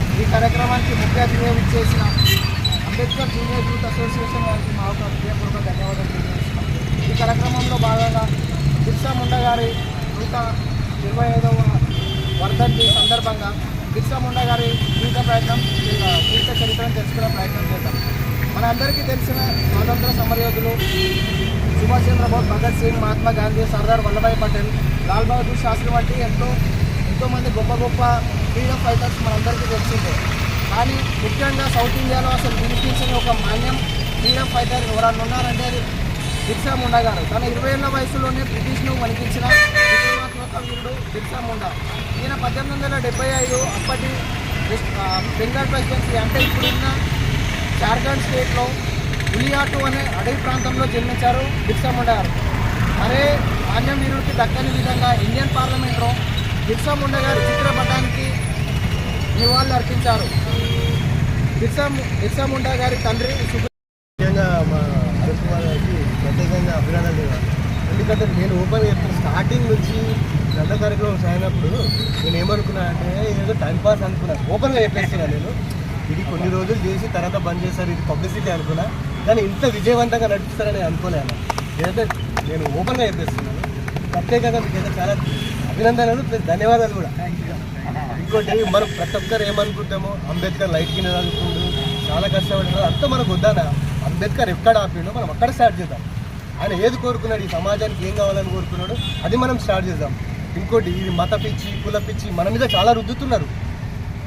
ఈ కార్యక్రమానికి ముఖ్య అతిథిగా ఇచ్చేసిన అంబేద్కర్ జూనియర్ యూత్ అసోసియేషన్ వారికి మా ఒక హృదయపూర్వక ధన్యవాదాలు తెలియజేస్తున్నాం ఈ కార్యక్రమంలో భాగంగా బిర్సా ముండా గారి నూట ఇరవై ఐదవ వర్ధంతి సందర్భంగా బిర్సా ముండా గారి జీవిత ప్రయత్నం జీవిత చరిత్రను తెలుసుకునే ప్రయత్నం చేద్దాం. మనందరికీ తెలిసిన స్వాతంత్ర సమరయోధులు సుభాష్ చంద్రబోస్ భగత్ సింగ్ మహాత్మా గాంధీ సర్దార్ వల్లభాయ్ పటేల్ లాల్ బహదూర్ శాస్త్రి వంటి ఎంతో ఎంతోమంది గొప్ప గొప్ప ఫ్రీడమ్ ఫైటర్స్ మనందరికీ తెలిసిందే. కానీ ముఖ్యంగా సౌత్ ఇండియాలో అసలు వినిపించిన ఒక మాన్యం ఫ్రీడమ్ ఫైటర్ ఎవరన్నా ఉన్నారంటే అది బిర్సా ముండా గారు. తన ఇరవై ఏళ్ళ వయసులోనే బ్రిటిష్ను వణికించిన విప్లవాత్మక వీరుడు బిర్సా ముండా. ఈయన పద్దెనిమిది వందల డెబ్బై ఐదు అప్పటి బెంగాల్ ప్రెసిడెన్సీ అంటే ఇప్పుడున్న జార్ఖండ్ స్టేట్లో ఉలియాటు అనే అడవి ప్రాంతంలో జన్మించారు బిర్సా ముండా గారు మరే మాన్యం వీరుడికి దక్కని విధంగా ఇండియన్ పార్లమెంట్లో బిర్సా ముండా గారి చిత్రపటానికి నివాళులు అర్పించారు. బిర్సా బిర్సాముండా గారి తండ్రి ముఖ్యంగా మా అరుణ్ గారికి ప్రత్యేకంగా అభినందనలు ఎందుకంటే నేను ఓపెన్ చెప్తున్న స్టార్టింగ్ నుంచి గంట కార్యక్రమం సాగినప్పుడు నేను ఏమనుకున్నా అంటే ఏదో టైంపాస్ అనుకున్నాను. ఓపెన్గా చెప్పేస్తున్నాను నేను. ఇది కొన్ని రోజులు చేసి తర్వాత బంద్ చేశారు. ఇది పబ్లిసిటీ అనుకున్నా. కానీ ఇంత విజయవంతంగా నడిపిస్తారని అనుకోలేను ఏదంటే నేను ఓపెన్గా చెప్పేస్తున్నాను. ప్రత్యేకంగా మీకు అయితే చాలా అభినందనలు ప్లస్ ధన్యవాదాలు కూడా. ఇంకోటి మనం ప్రతి ఒక్కరు ఏమనుకుంటామో అంబేద్కర్ లైట్ కింద చదువుకుంటూ చాలా కష్టపడినారు అంతా మనకు వద్దానా అంబేద్కర్ ఎక్కడ ఆపిండో మనం అక్కడ స్టార్ట్ చేద్దాం. ఆయన ఏది కోరుకున్నాడు? ఈ సమాజానికి ఏం కావాలని కోరుకున్నాడు అది మనం స్టార్ట్ చేద్దాం. ఇంకోటి ఇది మత పిచ్చి కుల పిచ్చి మన మీద చాలా రుద్దుతున్నారు.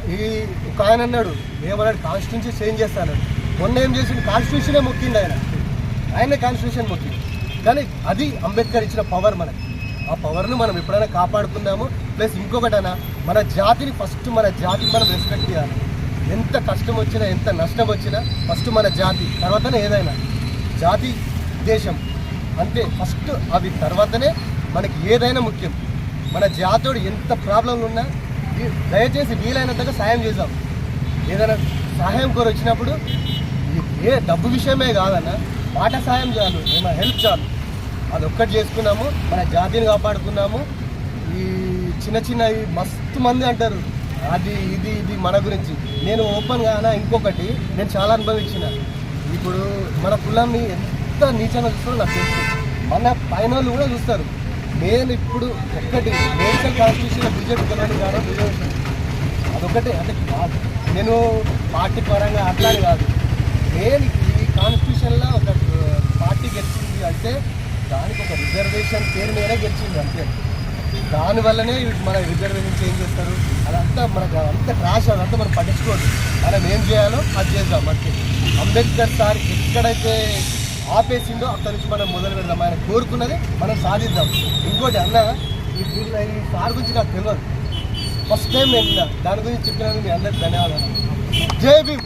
ఈ ఒక ఆయన అన్నాడు ఏమన్నాడు కాన్స్టిట్యూన్సీ చేంజ్ చేస్తాను మొన్న ఏం చేసిండు? కాన్స్టిట్యూషనే మొక్కింది ఆయన. ఆయన కాన్స్టిట్యూషన్ మొక్కింది కానీ అది అంబేద్కర్ ఇచ్చిన పవర్ మనకి. ఆ పవర్ను మనం ఎప్పుడైనా కాపాడుకుందాము. ప్లస్ ఇంకొకటైనా మన జాతిని ఫస్ట్ మన జాతిని మనం రెస్పెక్ట్ చేయాలి. ఎంత కష్టం వచ్చినా ఎంత నష్టం వచ్చినా ఫస్ట్ మన జాతి తర్వాతనే ఏదైనా. జాతి దేశం. అంతే. ఫస్ట్ అవి తర్వాతనే మనకి ఏదైనా ముఖ్యం. మన జాతోడు ఎంత ప్రాబ్లంలు ఉన్నా దయచేసి వీలైనంతగా సాయం చేద్దాం ఏదైనా సహాయం కోరి వచ్చినప్పుడు ఏ డబ్బు విషయమే కాదన్న మాట సాయం చాలు ఏమైనా హెల్ప్ చాలు. అది ఒక్కటి చేసుకున్నాము మన జాతిని కాపాడుకున్నాము. ఈ చిన్న చిన్న మస్తు మంది అంటారు అది ఇది ఇది మన గురించి. నేను ఓపెన్ కాన ఇంకొకటి నేను చాలా అనుభవించిన. ఇప్పుడు మన కులాన్ని ఎంత నీచంగా చూస్తారో నాకు తెలుసు. మన పైన వాళ్ళు కూడా చూస్తారు. నేను ఇప్పుడు ఒక్కటి నేషనల్ కాన్స్టిట్యూషన్ బీజేపీ కులాన్ని ద్వారా రిజర్వేషన్ అదొకటే అంటే కాదు. నేను పార్టీ పరంగా అట్లా కాదు. నేను ఈ కాన్స్టిట్యూషన్లో ఒక పార్టీ గెలిచింది అంటే దానికి ఒక రిజర్వేషన్ పేరు మీదే గెలిచింది అంతే. దానివల్లనే మన రిజర్వేషన్ చేంజ్ చేస్తారు? అదంతా మనకు అంతా క్రాష్ అదంతా మనం పట్టించుకోదు. మనం ఏం చేయాలో అది చేద్దాం అంతే. అంబేద్కర్ సార్ ఎక్కడైతే ఆపేసిందో అక్కడి నుంచి మనం మొదలు పెడదాం. ఆయన కోరుకున్నది మనం సాధిద్దాం. ఇంకోటి అన్న ఈ ఈ సార్ గురించి నాకు తెలియదు ఫస్ట్ టైం నేను దాని గురించి చెప్పినందుకు మీ అందరికి ధన్యవాదాలు. జై భీమ్.